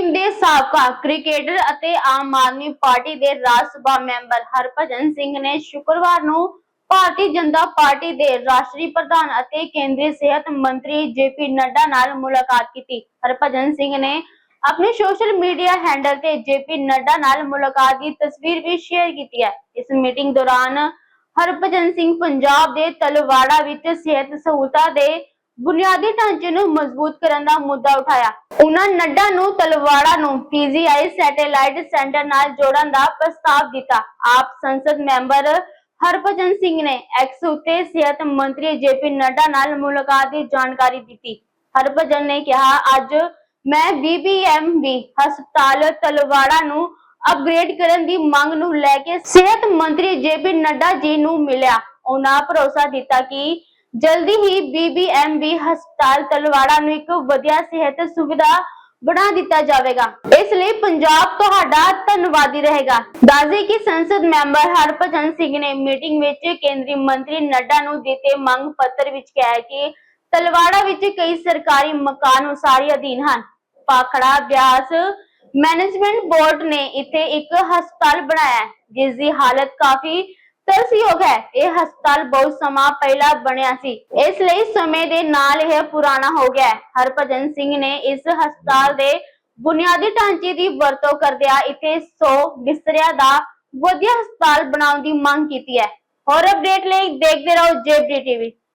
Team ਦੇ ਸਾਬਕਾ cricketer ਅਤੇ ਆਮ ਆਦਮੀ ਪਾਰਟੀ ਦੇ ਰਾਜ ਸਭਾ ਮੈਂਬਰ ਹਰਭਜਨ ਸਿੰਘ ਨੇ ਸ਼ੁੱਕਰਵਾਰ ਨੂੰ ਭਾਰਤੀ ਜਨਤਾ ਪਾਰਟੀ ਦੇ ਰਾਸ਼ਟਰੀ ਪ੍ਰਧਾਨ ਅਤੇ ਕੇਂਦਰੀ ਸਿਹਤ ਮੰਤਰੀ ਜੇਪੀ ਨੱਡਾ ਨਾਲ ਮੁਲਾਕਾਤ ਕੀਤੀ। ਹਰਭਜਨ ਸਿੰਘ ਨੇ ਆਪਣੇ ਸੋਸ਼ਲ ਮੀਡੀਆ ਹੈਂਡਲ ਤੇ ਜੇਪੀ ਨੱਡਾ ਨਾਲ ਮੁਲਾਕਾਤ ਦੀ ਤਸਵੀਰ ਵੀ ਸ਼ੇਅਰ ਕੀਤੀ ਹੈ। ਇਸ ਮੀਟਿੰਗ ਦੌਰਾਨ ਹਰਭਜਨ ਸਿੰਘ ਪੰਜਾਬ ਦੇ ਤਲਵਾੜਾ ਵਿੱਚ ਸਿਹਤ ਸਹੂਲਤਾਂ ਦੇ ਬੁਨਿਆਦੀ ਢਾਂਚੇ ਨੂੰ ਮਜ਼ਬੂਤ ਕਰਨ ਦਾ ਮੁੱਦਾ ਉਠਾਇਆ। ਉਹਨਾਂ ਨੱਡਾ ਨੂੰ, ਤਲਵਾੜਾ ਨੂੰ ਪੀਜੀਆਈ ਸੈਟੇਲਾਈਟ ਸੈਂਟਰ ਨਾਲ ਜੋੜਨ ਦਾ ਪ੍ਰਸਤਾਵ ਦਿੱਤਾ। ਆਪ ਸੰਸਦ ਮੈਂਬਰ ਹਰਭਜਨ ਸਿੰਘ ਨੇ ਐਕਸ ਉੱਤੇ ਸਿਹਤ ਮੰਤਰੀ ਜੇਪੀ ਨੱਡਾ ਨਾਲ ਮੁਲਾਕਾਤ ਦੀ ਜਾਣਕਾਰੀ ਦਿੱਤੀ। ਹਰਭਜਨ ਨੇ ਕਿਹਾ, ਅੱਜ ਮੈਂ ਬੀਬੀਐਮਬੀ ਹਸਪਤਾਲ ਤਲਵਾੜਾ ਨੂੰ ਅਪਗ੍ਰੇਡ ਕਰਨ ਦੀ ਮੰਗ ਨੂੰ ਲੈ ਕੇ ਸਿਹਤ ਮੰਤਰੀ ਜੇਪੀ ਨੱਡਾ ਜੀ ਨੂੰ ਮਿਲਿਆ। ਉਹਨਾਂ ਭਰੋਸਾ ਦਿੱਤਾ ਕਿ ਜਲਦੀ ਹੀ ਬੀਬੀਐਮਬੀ ਹਸਪਤਾਲ ਤਲਵਾੜਾ ਨੂੰ ਇੱਕ ਵਧੀਆ ਸਿਹਤ ਸੁਵਿਧਾ ਬਣਾ ਦਿੱਤਾ ਜਾਵੇਗਾ। ਇਸ ਲਈ ਪੰਜਾਬ ਤੁਹਾਡਾ ਧੰਨਵਾਦੀ ਰਹੇਗਾ। ਦੱਸਦੇ ਕਿ ਸੰਸਦ ਮੈਂਬਰ ਹਰਭਜਨ ਸਿੰਘ ਨੇ ਮੀਟਿੰਗ ਵਿੱਚ ਕੇਂਦਰੀ ਮੰਤਰੀ ਨੱਡਾ ਨੂੰ ਦਿੱਤੇ ਮੰਗ ਪੱਤਰ ਵਿੱਚ ਕਿਹਾ ਕਿ ਤਲਵਾੜਾ ਵਿੱਚ ਕਈ ਸਰਕਾਰੀ ਮਕਾਨ ਉਸਾਰੀ ਅਧੀਨ ਹਨ। ਪਾਖੜਾ ਬਿਆਸ ਮੈਨੇਜਮੈਂਟ ਬੋਰਡ ਨੇ ਇੱਥੇ ਇੱਕ ਹਸਪਤਾਲ ਬਣਾਇਆ ਹੈ, ਜਿਸ ਦੀ ਹਾਲਤ ਕਾਫੀ ਤਰਸਯੋਗ ਹੈ ਇਹ ਹਸਪਤਾਲ ਬਹੁਤ ਸਮਾਂ ਪਹਿਲਾਂ ਬਣਿਆ ਸੀ। ਇਸ ਲਈ ਸਮੇਂ ਦੇ ਨਾਲ ਇਹ ਪੁਰਾਣਾ ਹੋ ਗਿਆ। ਹਰਭਜਨ ਸਿੰਘ ਨੇ ਇਸ ਹਸਪਤਾਲ ਦੇ ਬੁਨਿਆਦੀ ਢਾਂਚੇ ਦੀ ਵਰਤੋਂ ਕਰਦਿਆਂ ਇੱਥੇ 100 ਬਿਸਤਰਿਆਂ ਦਾ ਵਧੀਆ ਹਸਪਤਾਲ ਬਣਾਉਣ ਦੀ ਮੰਗ ਕੀਤੀ ਹੈ। ਹੋਰ ਅਪਡੇਟ ਲਈ ਦੇਖਦੇ ਰਹੋ ਜੇਬੀ ਟੀਵੀ।